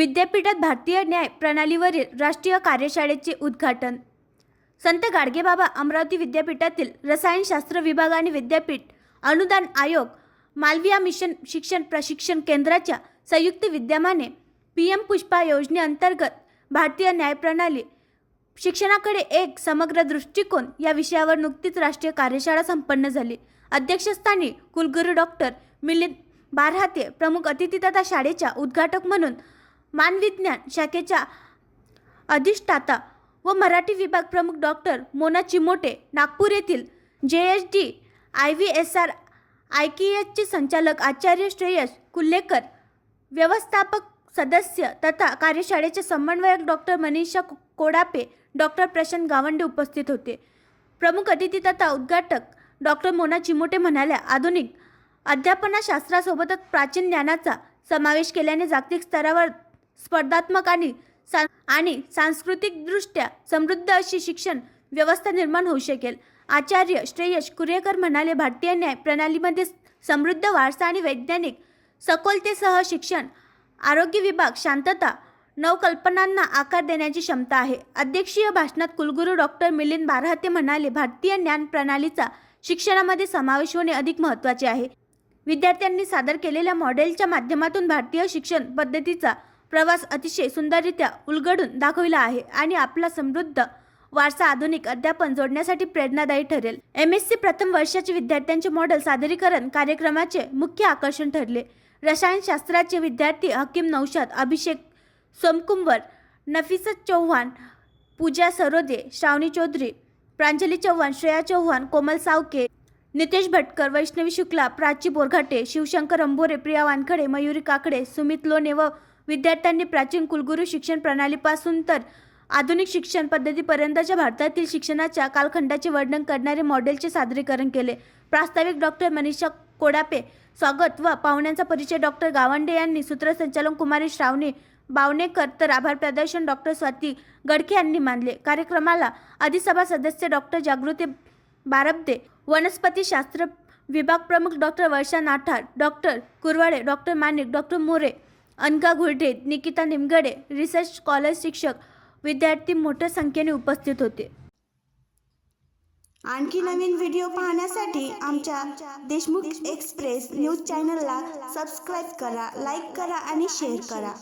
विद्यापीठात भारतीय न्याय प्रणालीवरील राष्ट्रीय कार्यशाळेचे उद्घाटन. संत गाडगेबाबा अमरावती विद्यापीठातील रसायनशास्त्र विभाग आणि विद्यापीठ अनुदान आयोग मालविया मिशन शिक्षण प्रशिक्षण केंद्राच्या संयुक्त विद्यमाने पी एम पुष्पा योजनेअंतर्गत भारतीय न्यायप्रणाली शिक्षणाकडे एक समग्र दृष्टिकोन या विषयावर नुकतीच राष्ट्रीय कार्यशाळा संपन्न झाली. अध्यक्षस्थानी कुलगुरू डॉक्टर मिलिंद बारहाते प्रमुख अतिथी तथा शाळेच्या उद्घाटक म्हणून मानविज्ञान शाखेच्या अधिष्ठाता व मराठी विभाग प्रमुख डॉक्टर मोना चिमोटे नागपूर येथील J H D I V S R I K एचचे संचालक आचार्य श्रेयस कुल्लेकर व्यवस्थापक सदस्य तथा कार्यशाळेचे समन्वयक डॉक्टर मनीषा कोडापे डॉक्टर प्रशांत गावंडे उपस्थित होते. प्रमुख अतिथी तथा उद्घाटक डॉक्टर मोना चिमोटे म्हणाल्या आधुनिक अध्यापनाशास्त्रासोबतच प्राचीन ज्ञानाचा समावेश केल्याने जागतिक स्तरावर स्पर्धात्मक आणि सा आणि सांस्कृतिकदृष्ट्या समृद्ध अशी शिक्षण व्यवस्था निर्माण होऊ शकेल. आचार्य श्रेयश कुरेकर म्हणाले भारतीय न्याय प्रणालीमध्ये समृद्ध वारसा आणि वैज्ञानिक सखोलतेसह शिक्षण आरोग्य विभाग शांतता नवकल्पनांना आकार देण्याची क्षमता आहे. अध्यक्षीय भाषणात कुलगुरू डॉक्टर मिलिंद बारहाते म्हणाले भारतीय ज्ञान प्रणालीचा शिक्षणामध्ये समावेश होणे अधिक महत्त्वाचे आहे. विद्यार्थ्यांनी सादर केलेल्या मॉडेलच्या माध्यमातून भारतीय शिक्षण पद्धतीचा प्रवास अतिशय सुंदररित्या उलगडून दाखविला आहे आणि आपला समृद्ध वारसा आधुनिक अध्यापन जोडण्यासाठी प्रेरणादायी ठरेल. एम एस सी प्रथम वर्षाचे विद्यार्थ्यांचे मॉडेल सादरीकरण कार्यक्रमाचे मुख्य आकर्षण ठरले. रसायनशास्त्राचे विद्यार्थी हकीम नौशाद अभिषेक सोमकुंवर नफिसत चौहान पूजा सरोदे श्रावणी चौधरी प्रांजली चव्हाण श्रेया चव्हाण कोमल सावके नितेश भटकर वैष्णवी शुक्ला प्राची बोरघाटे शिवशंकर अंबोरे प्रिया वानखडे मयुरी काकडे सुमित लोणे व विद्यार्थ्यांनी प्राचीन कुलगुरू शिक्षण प्रणालीपासून तर आधुनिक शिक्षण पद्धतीपर्यंतच्या भारतातील शिक्षणाच्या कालखंडाचे वर्णन करणारे मॉडेलचे सादरीकरण केले. प्रास्ताविक डॉक्टर मनीषा कोडापे स्वागत व पाहुण्यांचा परिचय डॉक्टर गावंडे यांनी सूत्रसंचालन कुमारी श्रावणी बावणेकर तर आभार प्रदर्शन डॉक्टर स्वाती गडखे यांनी मानले. कार्यक्रमाला अधिसभा सदस्य डॉक्टर जागृती बारबदे वनस्पतीशास्त्र विभाग प्रमुख doctor Varsha Nathar doctor Kurwade doctor Manik doctor More Anka Ghurde Nikita Nimgade research scholar शिक्षक विद्यार्थी मोठ्या संख्येने उपस्थित होते. आणखी नवीन व्हिडिओ पाहण्यासाठी आमच्या देशमुख एक्सप्रेस न्यूज चॅनलला सबस्क्राईब करा लाईक करा आणि शेअर करा.